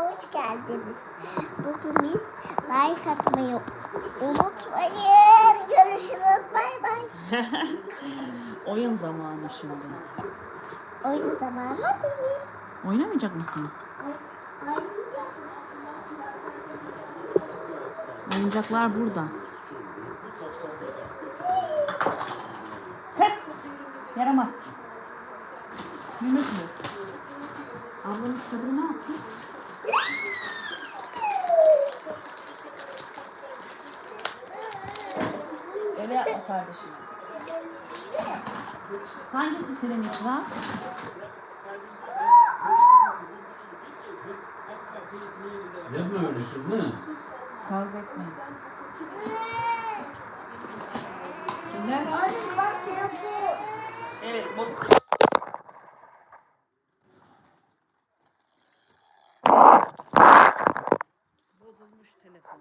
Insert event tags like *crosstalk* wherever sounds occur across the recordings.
hoş geldiniz. Bugün biz like atmayı unutmayın. Görüşürüz. Bay bay. *laughs* Oyun zamanı şimdi. Oyun zamanı değil. Oynamayacak mısın? Oyuncaklar burada. Kız! Yaramaz. Mehmet mi? Ablanın kitabını ne yaptın? Öyle yapma kardeşim. Hangisi senin ikram? Yapma öyle kızım. Kavga etmeyin. Kimler? Oğlum bak telefon. Evet, bu. Bozulmuş telefon.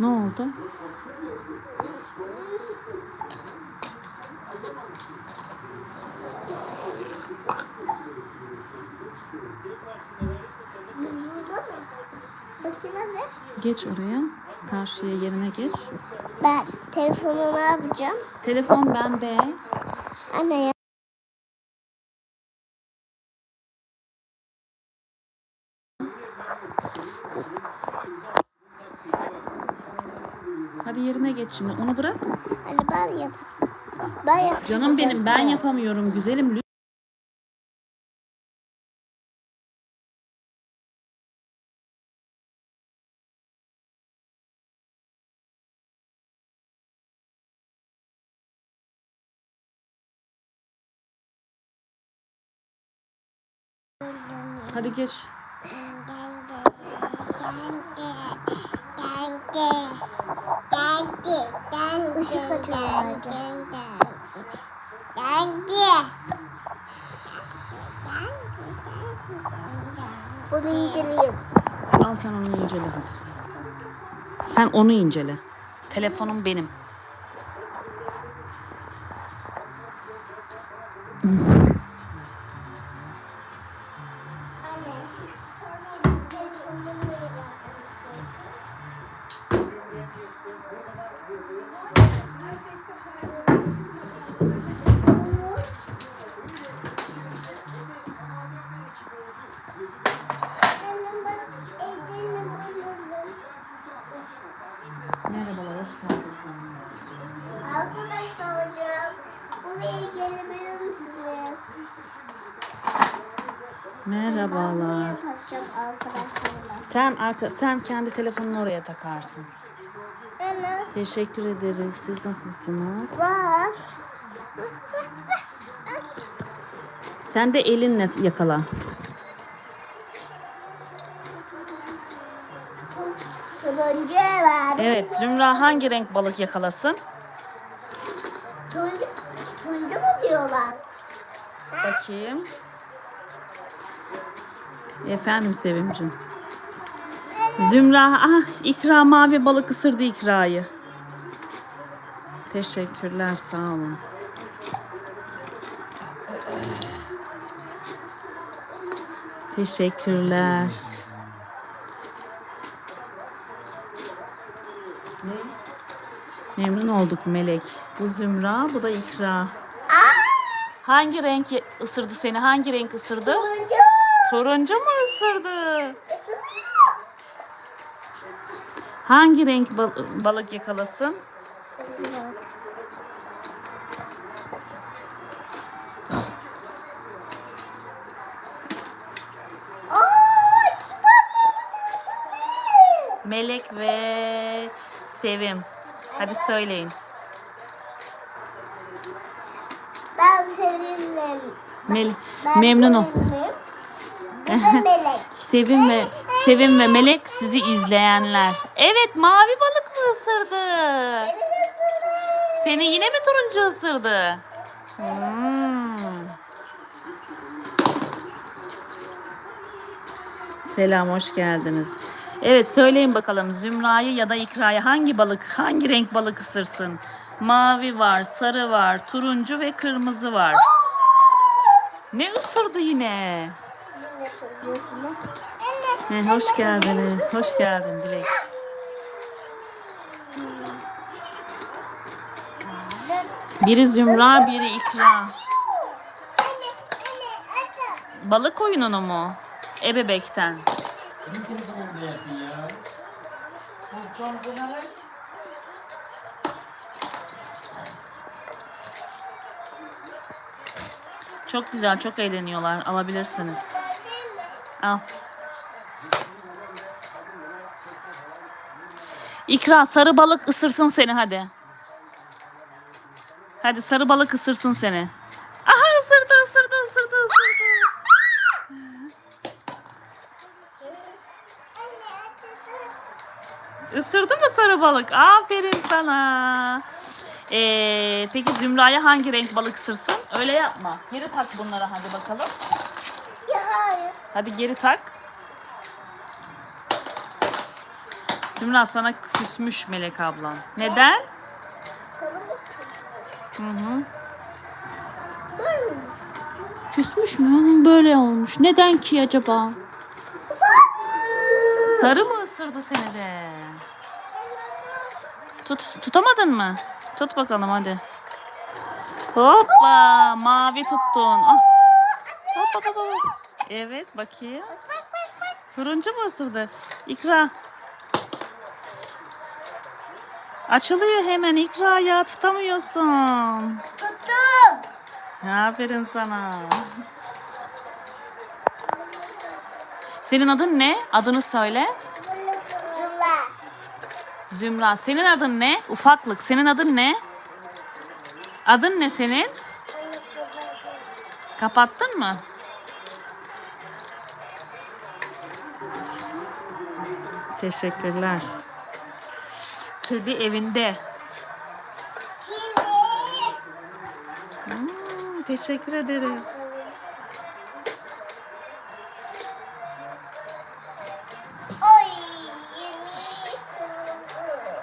Ne oldu? Geç oraya. Karşıya yerine geç. Ben telefonu ne yapacağım? Telefon bende. Anne ya. Hadi yerine geç şimdi. Onu bırak. Hadi ben yap. Ben yap. Canım benim ben yapamıyorum güzelim. Hadi geç. Işık açıyorlardı. Bunu inceleyeyim. Al sen onu incele hadi. Sen onu incele. Telefonum benim. Arka, sen kendi telefonunu oraya takarsın. Evet. Teşekkür ederiz. Siz nasılsınız? Var. Sen de elinle yakala. Turuncu var. Evet, Zümra hangi renk balık yakalasın? Turuncu, turuncu mu diyorlar? Bakayım. Efendim Sevimcim. Zümra, ah İkra mavi balık ısırdı İkra'yı. Teşekkürler, sağ olun. Teşekkürler. Memnun olduk Melek. Bu Zümra, bu da İkra. Hangi renk ısırdı seni? Hangi renk ısırdı? Turuncu. Turuncu mu ısırdı? Hangi renk bal- balık yakalasın? Melek ve Sevim. Hadi söyleyin. Ben sevindim. Mel Ben memnun ol. sevindim. Bu da melek. *laughs* Sevim ve Sevim ve Melek sizi izleyenler. Evet, mavi balık mı ısırdı? Seni yine mi turuncu ısırdı? Hmm. Selam, hoş geldiniz. Evet, söyleyin bakalım Zümra'yı ya da İkra'yı hangi balık, hangi renk balık ısırsın? Mavi var, sarı var, turuncu ve kırmızı var. Ne ısırdı yine? Yine turuncu. He, hoş geldiniz. Hoş geldin Dilek. Biri Zümra, biri İkra. Balık oyununu mu? Ebebekten. Çok güzel, çok eğleniyorlar. Alabilirsiniz. Al. İkra sarı balık ısırsın seni hadi. Hadi sarı balık ısırsın seni. Aha ısırdı ısırdı ısırdı ısırdı. Isırdı mı sarı balık? Aferin sana. Ee, peki Zümra'ya hangi renk balık ısırsın? Öyle yapma. Geri tak bunları hadi bakalım. Hayır. Hadi geri tak. Zümra sana küsmüş Melek ablan. Neden? Sana mı Hı hı. Böyle mi? Küsmüş mü? Böyle olmuş. Neden ki acaba? Sarı mı ısırdı seni de? Tut, tutamadın mı? Tut bakalım hadi. Hoppa, mavi tuttun. Ah. Hop, hop, hop. Evet, bakayım. Bak bak bak bak. Turuncu mu ısırdı? İkra. Açılıyor hemen İkra ya tutamıyorsun. Tuttum. Aferin sana. Senin adın ne? Adını söyle. Zümra. Zümra. Senin adın ne? Ufaklık. Senin adın ne? Adın ne senin? Kapattın mı? Teşekkürler. Kedi evinde. Hmm, teşekkür ederiz.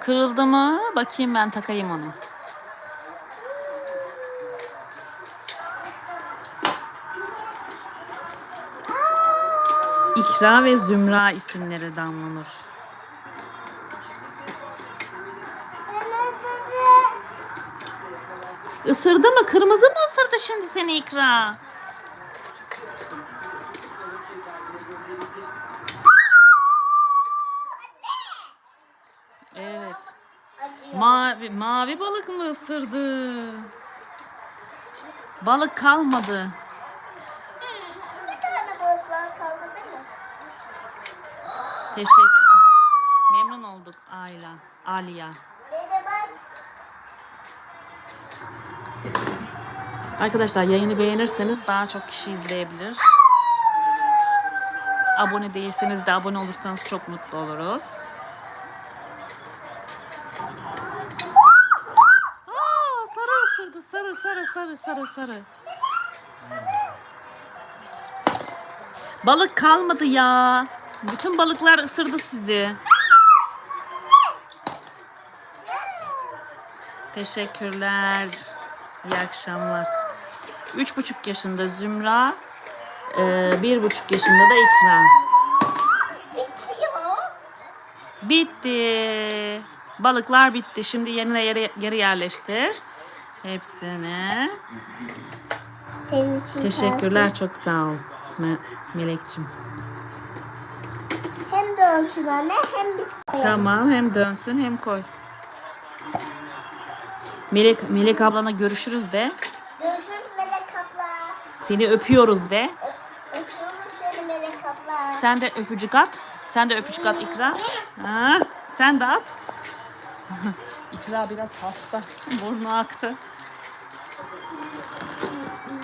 Kırıldı. Kırıldı mı? Bakayım ben takayım onu. İkra ve Zümra isimleri Damla Isırdı mı? Kırmızı mı ısırdı şimdi seni İkra? Evet. Mavi, mavi balık mı ısırdı? Balık kalmadı. Teşekkür. Memnun olduk Ayla. Aliya. Arkadaşlar yayını beğenirseniz daha çok kişi izleyebilir. Abone değilseniz de abone olursanız çok mutlu oluruz. Aa, sarı ısırdı. Sarı sarı sarı sarı sarı. Balık kalmadı ya. Bütün balıklar ısırdı sizi. Teşekkürler. İyi akşamlar. Üç buçuk yaşında Zümra, e, bir buçuk yaşında da İkra. Bitti. Balıklar bitti. Şimdi yerine yere, geri yerleştir. Hepsini. Senin için Teşekkürler. Çok sağ ol Me- Melek'cim. Hem dönsün anne hem biz koyalım. Tamam. Hem dönsün hem koy. Melek, Melek ablana görüşürüz de. Görüşürüz Melek abla. Seni öpüyoruz de. Öp- Öpüyoruz seni Melek abla. Sen de öpücük at. Sen de öpücük at İkra. Ha, sen de at. *laughs* İkra biraz hasta. Burnu aktı.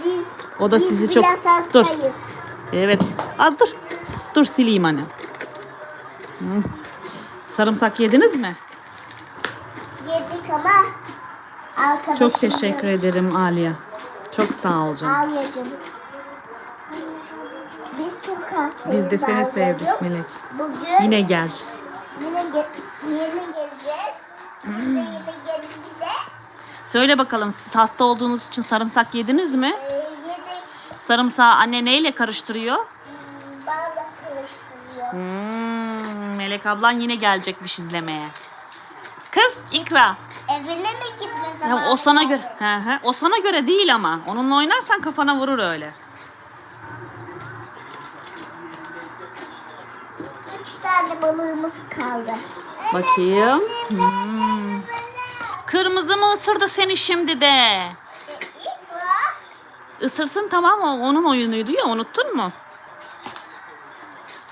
Biz, O da sizi çok... biraz Dur. hastayız. Evet. Az dur. Dur sileyim anne. Sarımsak yediniz mi? Yedik ama arkadaşım. Çok teşekkür ederim Aliye. Çok sağ ol canım. Biz çok hastayız. Biz de seni Alyacığım. sevdik Melek. Bugün Yine gel. yine, ge- yeni geleceğiz. Siz de yine gelin bize. Söyle bakalım siz hasta olduğunuz için sarımsak yediniz mi? Ee, yedik. Sarımsağı anne neyle karıştırıyor? Hmm, Bal karıştırıyor. Hmm, Melek ablan yine gelecekmiş izlemeye. Kız İkra. Evine mi gitme Ya zamanı o sana göre he he o sana göre değil ama. Onunla oynarsan kafana vurur öyle. Üç tane balığımız kaldı. Bakayım. Hmm. Kırmızı mı ısırdı seni şimdi de? Isırsın tamam o onun oyunuydu ya unuttun mu?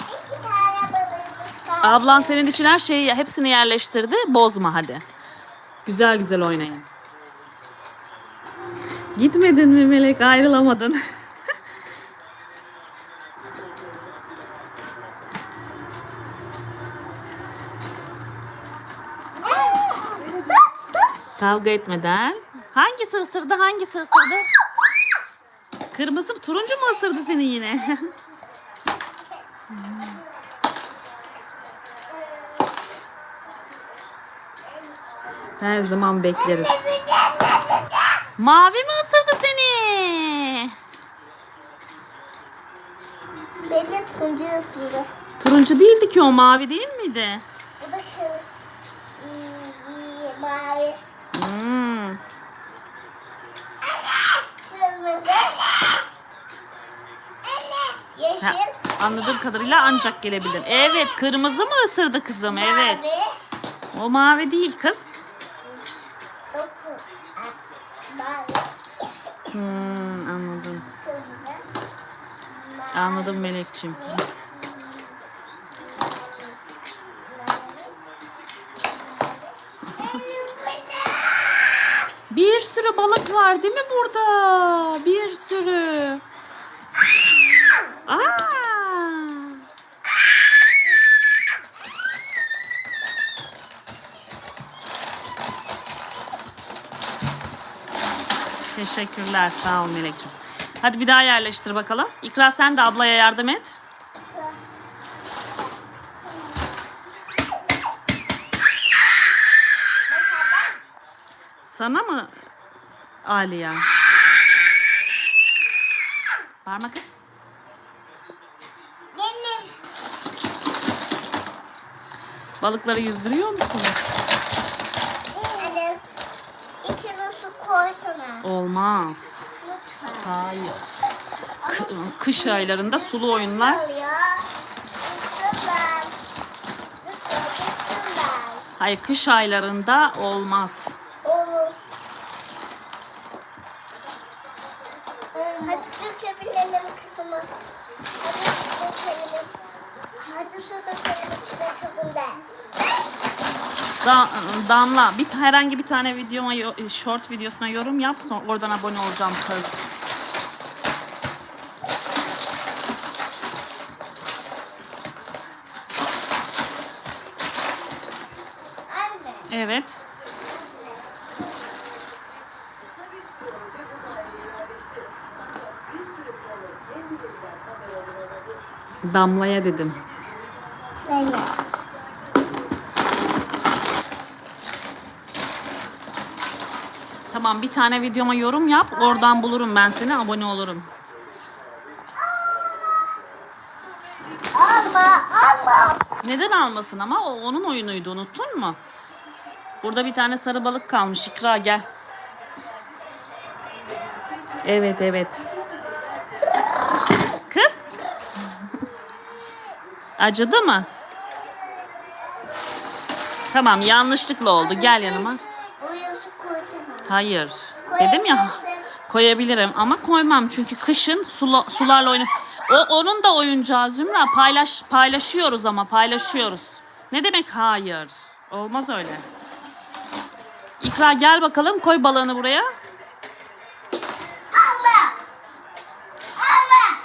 İki tane balığımız kaldı. Ablan senin için her şeyi hepsini yerleştirdi. Bozma hadi. Güzel güzel oynayın. Gitmedin mi Melek? Ayrılamadın. *laughs* Kavga etmeden. Hangisi ısırdı? Hangisi ısırdı? Kırmızı mı? Turuncu mu ısırdı seni yine? *laughs* Her zaman bekleriz. Mavi mi ısırdı seni? Benim turuncu ısırdı. Turuncu değildi ki o mavi değil miydi? Bu da mavi. Hmm. Kırmızı. Yeşil. Ha, anladığım kadarıyla ancak gelebilir. Evet kırmızı mı ısırdı kızım? Evet. Mavi. O mavi değil kız. Hmm, anladım. Anladım Melekçim. Bir sürü balık var değil mi burada? Bir sürü. Aa! Teşekkürler. Sağ ol Melek'ciğim. Hadi bir daha yerleştir bakalım. İkra sen de ablaya yardım et. Sana mı Aliya? Bağırma kız. Benim. Balıkları yüzdürüyor musunuz? Anne. İçine su koysana. Olmaz. Lütfen. Hayır. K- kış aylarında sulu oyunlar. Hayır kış aylarında olmaz. Olur. Hadi dökebilelim kızımı. Hadi dökelim. Hadi su dökelim içine kızım de. Da- Damla bir herhangi bir tane videoma yo- short videosuna yorum yap. Sonra oradan abone olacağım kız. Anne. Evet. Damlaya dedim. Benim. Tamam bir tane videoma yorum yap. Oradan bulurum ben seni. Abone olurum. Alma. Alma. Neden almasın ama o onun oyunuydu unuttun mu? Burada bir tane sarı balık kalmış. İkra gel. Evet evet. Kız. Acıdı mı? Tamam yanlışlıkla oldu. Gel yanıma. Hayır. Dedim ya koyabilirim ama koymam çünkü kışın sula- sularla oyna. O onun da oyuncağı Zümra paylaş paylaşıyoruz ama paylaşıyoruz. Ne demek hayır? Olmaz öyle. İkra gel bakalım koy balığını buraya.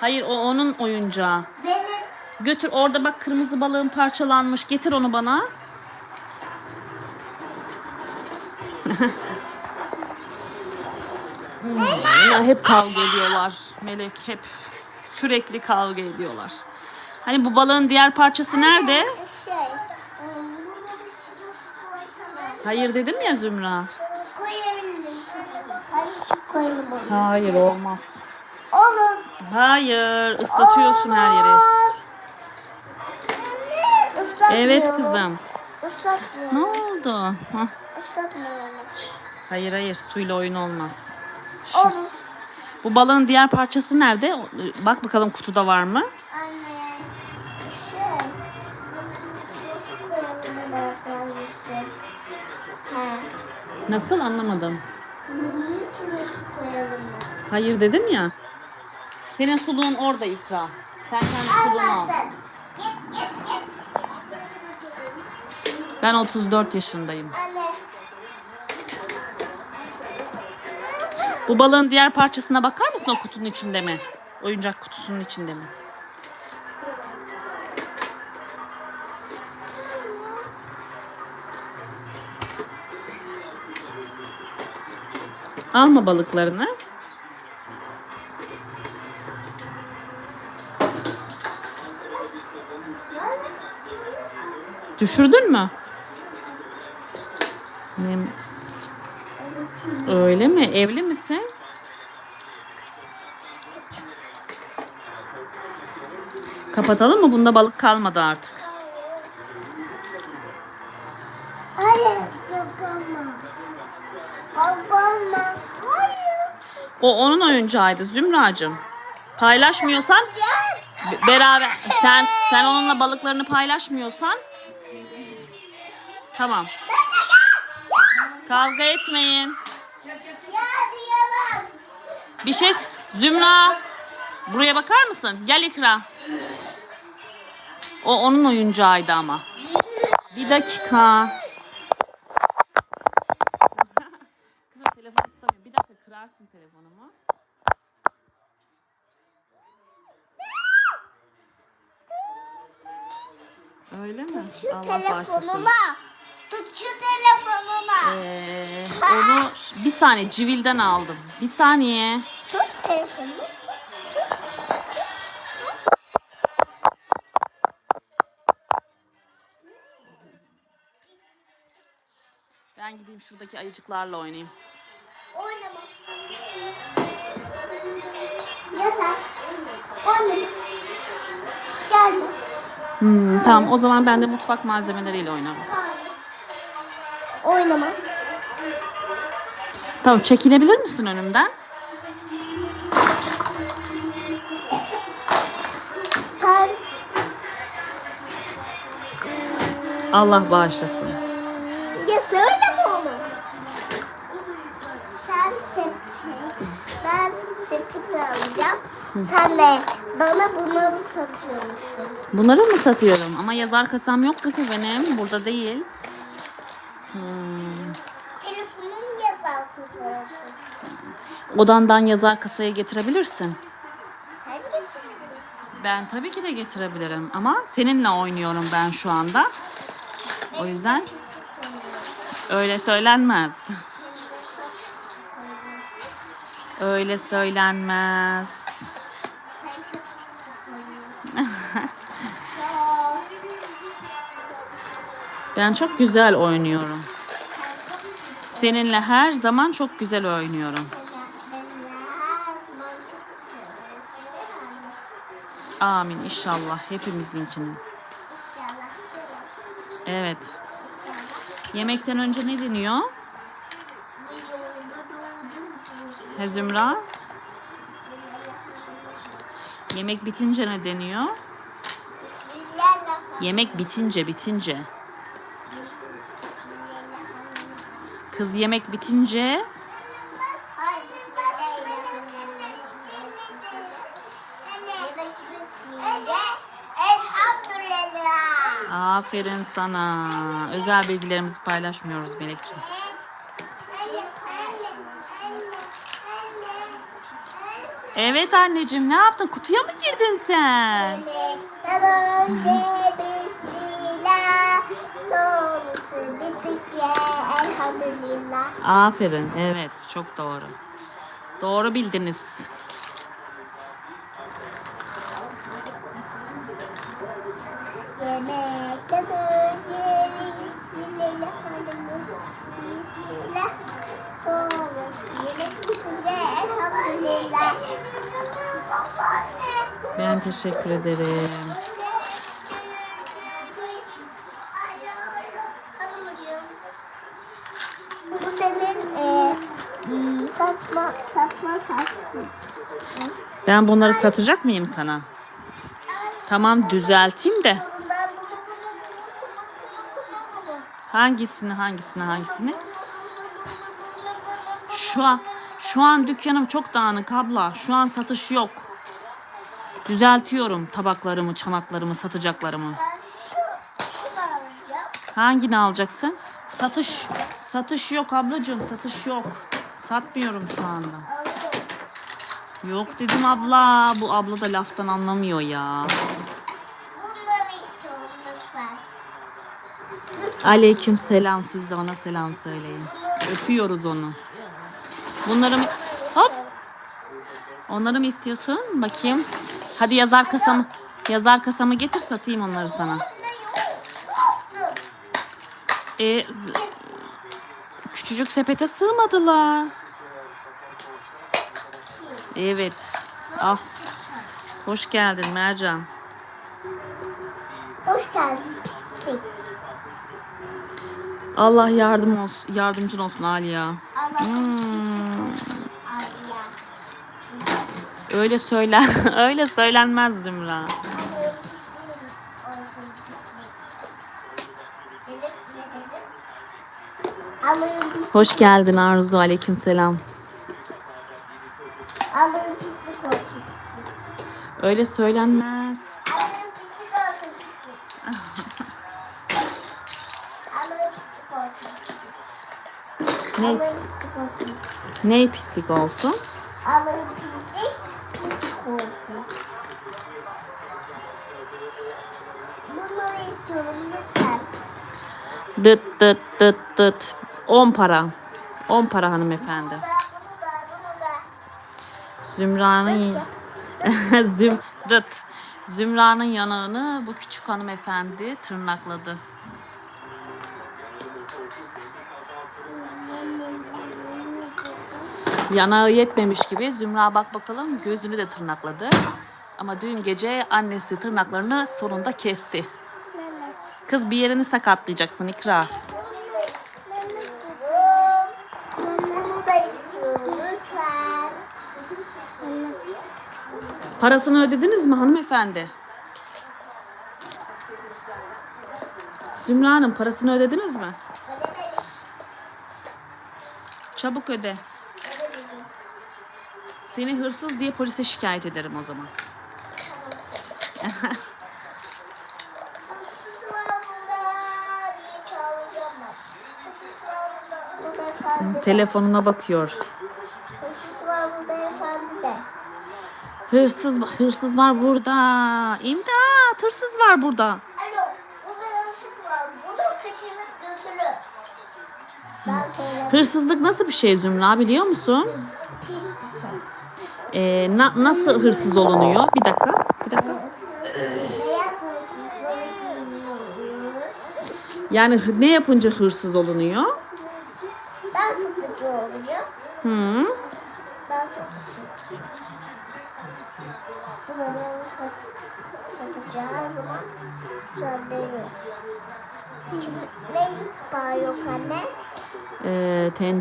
Hayır o onun oyuncağı. Benim. Götür orada bak kırmızı balığın parçalanmış. Getir onu bana. *laughs* Ya hep kavga ediyorlar. Melek hep sürekli kavga ediyorlar. Hani bu balığın diğer parçası nerede? Şey. Hayır dedim ya Zümra. Hayır olmaz. Olur. Hayır ıslatıyorsun her yeri. Evet kızım. Ne oldu? Hah. Hayır hayır suyla oyun olmaz. Olur. Bu balığın diğer parçası nerede? Bak bakalım kutuda var mı? Anne. Nasıl anlamadım. Hayır dedim ya. Senin suluğun orada ikra. Sen kendi suluğunu al. Ben 34 yaşındayım. Anne. Bu balığın diğer parçasına bakar mısın o kutunun içinde mi? Oyuncak kutusunun içinde mi? Alma balıklarını. Düşürdün mü? Ne- Öyle mi? Evli misin? Kapatalım mı? Bunda balık kalmadı artık. Hayır. Babama. Babama. Hayır. O onun oyuncağıydı Zümracığım. Paylaşmıyorsan be- beraber sen sen onunla balıklarını paylaşmıyorsan tamam. Kavga etmeyin. Bir şey Zümra buraya bakar mısın? Gel İkra. O onun oyuncağıydı ama. Bir dakika. Kızım telefonu tutamıyorum. Bir dakika kırarsın telefonumu. Öyle mi? Şu Allah bağışlasın. telefonuma. Şu telefonuma. Ee, onu bir saniye civilden aldım. Bir saniye. Tut telefonumu. Ben gideyim şuradaki ayıcıklarla oynayayım. Oynama. Yasak. Oynama. Gelme. Hmm, tamam o zaman ben de mutfak malzemeleriyle oynarım. Oynama. Tamam çekilebilir misin önümden? Sen Allah bağışlasın. Ya söyleme onu. Sen sepet, ben sepet alacağım. Sen de bana bunları satıyormuşsun. Bunları mı satıyorum? Ama yazar kasam yok mu ki benim? Burada değil. Hmm. Telefonun yazar olsun. Odandan yazar kasaya getirebilirsin. Sen getirebilirsin. Ben tabii ki de getirebilirim ama seninle oynuyorum ben şu anda. O yüzden öyle söylenmez. Öyle söylenmez. Ben çok güzel oynuyorum. Seninle her zaman çok güzel oynuyorum. Amin inşallah hepimizinkini. Evet. Yemekten önce ne deniyor? He Zümra? Yemek bitince ne deniyor? Yemek bitince bitince. Kız yemek bitince aferin sana. Özel bilgilerimizi paylaşmıyoruz Melekciğim. Evet anneciğim ne yaptın? Kutuya mı girdin sen? Elhamdülillah. Aferin. Evet çok doğru. Doğru bildiniz. Yemekten önce bismillah, bismillah, sonrası yemek bitince elhamdülillah. Ben teşekkür ederim. Ben bunları satacak mıyım sana? Tamam düzelteyim de. Hangisini hangisini hangisini? Şu an şu an dükkanım çok dağınık abla. Şu an satış yok. Düzeltiyorum tabaklarımı, çanaklarımı, satacaklarımı. Hangini alacaksın? Satış satış yok ablacığım, satış yok. Satmıyorum şu anda. Yok dedim abla. Bu abla da laftan anlamıyor ya. Bunları istiyorum lütfen. Aleyküm selam. Siz de ona selam söyleyin. Öpüyoruz onu. Bunları mı... Hop. Onları mı istiyorsun? Bakayım. Hadi yazar kasamı. Yazar kasamı getir satayım onları sana. E, küçücük sepete sığmadılar. Evet. Ah. Hoş geldin Mercan. Hoş geldin pislik. Allah yardım olsun, yardımcın olsun Aliya. Allah Hmm, öyle söylen, *laughs* öyle söylenmez Zümra. Hoş geldin Arzu. Aleyküm selam. Öyle söylenmez. Alın pislik olsun pislik. Alın pislik olsun pislik. Ne, Alın pislik olsun. ne pislik olsun? Alın pislik pislik olsun. Bunları istiyorum lütfen. Dıt dıt dıt dıt. 10 para. 10 para hanımefendi. Bunu bunu bunu. Zümra'nın *laughs* Züm dıt. Zümra'nın yanağını bu küçük hanımefendi tırnakladı. Yanağı yetmemiş gibi Zümra bak bakalım gözünü de tırnakladı. Ama dün gece annesi tırnaklarını sonunda kesti. Kız bir yerini sakatlayacaksın İkra. Bunu da istiyorum lütfen. Parasını ödediniz mi hanımefendi? Zümra Hanım parasını ödediniz mi? Ödemedim. Çabuk öde. Ödemedim. Seni hırsız diye polise şikayet ederim o zaman. *laughs* Var burada Hırsız var, hırsız var burada. İmdat, hırsız var burada. Alo. Burada hırsız var. Bunu kaçırıp götürür. Ben söyledim. Hırsızlık nasıl bir şey Zümra biliyor musun? Pis bir şey. Ee, na- nasıl hırsız olunuyor? Bir dakika, bir dakika. Beyaz hırsızları giyiniyoruz. Yani hı- ne yapınca hırsız olunuyor? Ben satıcı olacağım. Hı.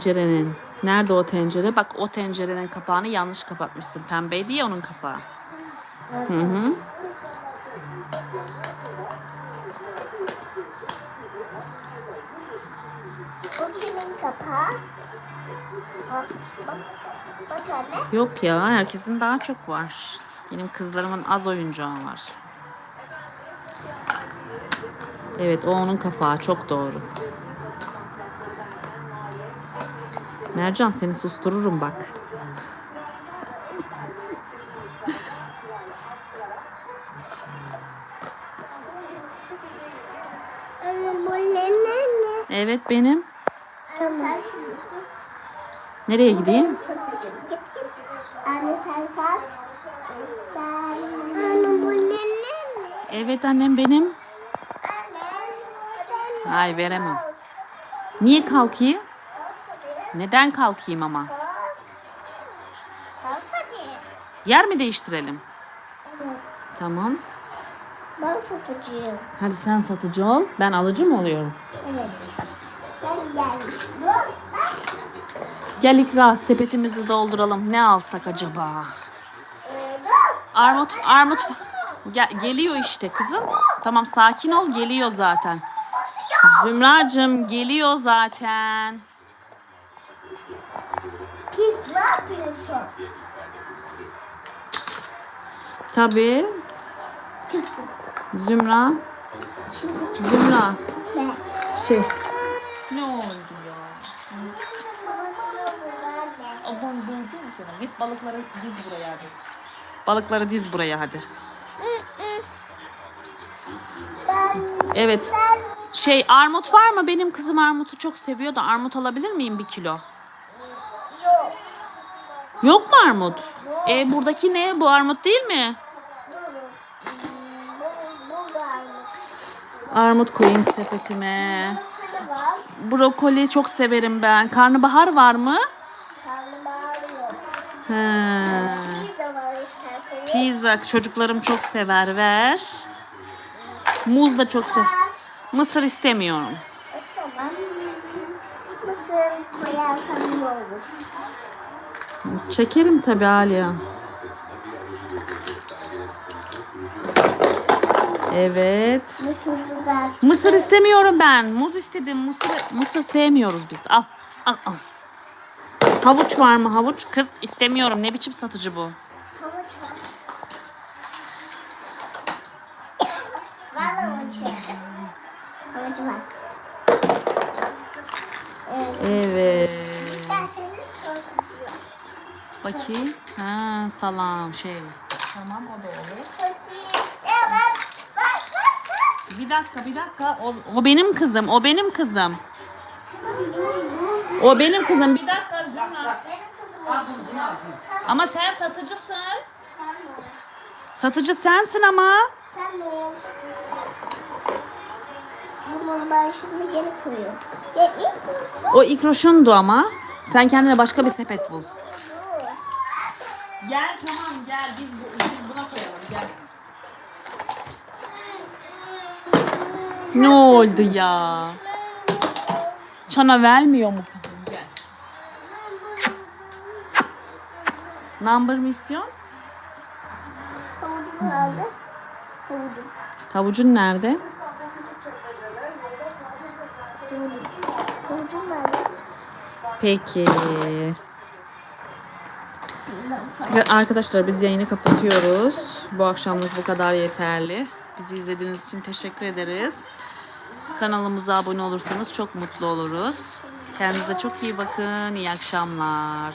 Tencerenin. Nerede o tencere? Bak o tencerenin kapağını yanlış kapatmışsın. Pembeydi ya onun kapağı. Hı hı. Bu kimin kapağı? Bak, bak, bak anne. Yok ya herkesin daha çok var. Benim kızlarımın az oyuncağı var. Evet o onun kapağı çok doğru. Mercan seni sustururum bak. Evet benim. Nereye gideyim? Evet annem benim. Hayır veremem. Niye kalkayım? Neden kalkayım ama? Kalk. Kalk hadi. Yer mi değiştirelim? Evet. Tamam. Ben satıcıyım. Hadi sen satıcı ol. Ben alıcı mı oluyorum? Evet. Sen gel. Dur. Gel ikra sepetimizi dolduralım. Ne alsak acaba? Ee, Armut, armut. Gel, geliyor işte kızım. Tamam sakin ol geliyor zaten. Zümracığım geliyor zaten. Pis ne yapıyorsun? Tabii. Çıktı. Zümra. Zümra. ne? Şey. Ne oldu ya? Aman duydun mu sana? Git balıkları diz buraya hadi. Balıkları diz buraya hadi. Ben Evet. ben Şey armut var mı? Benim kızım armutu çok seviyor da armut alabilir miyim bir kilo? Yok. Mu armut? E buradaki ne? Bu armut değil mi? Armut koyayım sepetime. Brokoli çok severim ben. Karnabahar var mı? Karnabahar yok. He. Pizza var isterseniz. Pizza çocuklarım çok sever. Ver. Muz da çok. Var. Mısır istemiyorum. E, tamam. Mısır koyarsam iyi olur. Çekerim tabii Aliye. Evet. Mısır istemiyorum ben. Muz istedim. Mısır, mısır sevmiyoruz biz. Al. Al al. Havuç var mı havuç? Kız istemiyorum. Ne biçim satıcı bu? Havuç var. var havuç. Havuç var. Evet. Evet. Bakayım. Ha salam şey. Tamam o da olur. Bir dakika bir dakika. O, o benim kızım. O benim kızım. O benim kızım. Bir dakika Zümra. Ama sen satıcısın. Satıcı sensin ama. Sen mi? Bunun ben şimdi geri koyuyorum. Ya ilk O ikroşundu ama. Sen kendine başka bir sepet bul. Bu. Gel tamam gel biz, biz buna koyalım gel. Ne oldu ya? Çana vermiyor mu kızım gel. Number mı istiyorsun? Havucum nerede? Havucum. Havucun nerede? Havucum nerede? Peki. Arkadaşlar biz yayını kapatıyoruz. Bu akşamlık bu kadar yeterli. Bizi izlediğiniz için teşekkür ederiz. Kanalımıza abone olursanız çok mutlu oluruz. Kendinize çok iyi bakın. İyi akşamlar.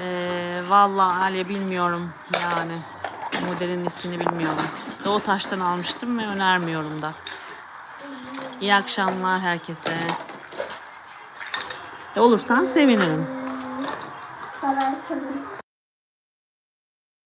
Ee, vallahi Aliye bilmiyorum yani. Modelin ismini bilmiyorum. Doğu Taş'tan almıştım ve önermiyorum da. İyi akşamlar herkese. Olursan sevinirim.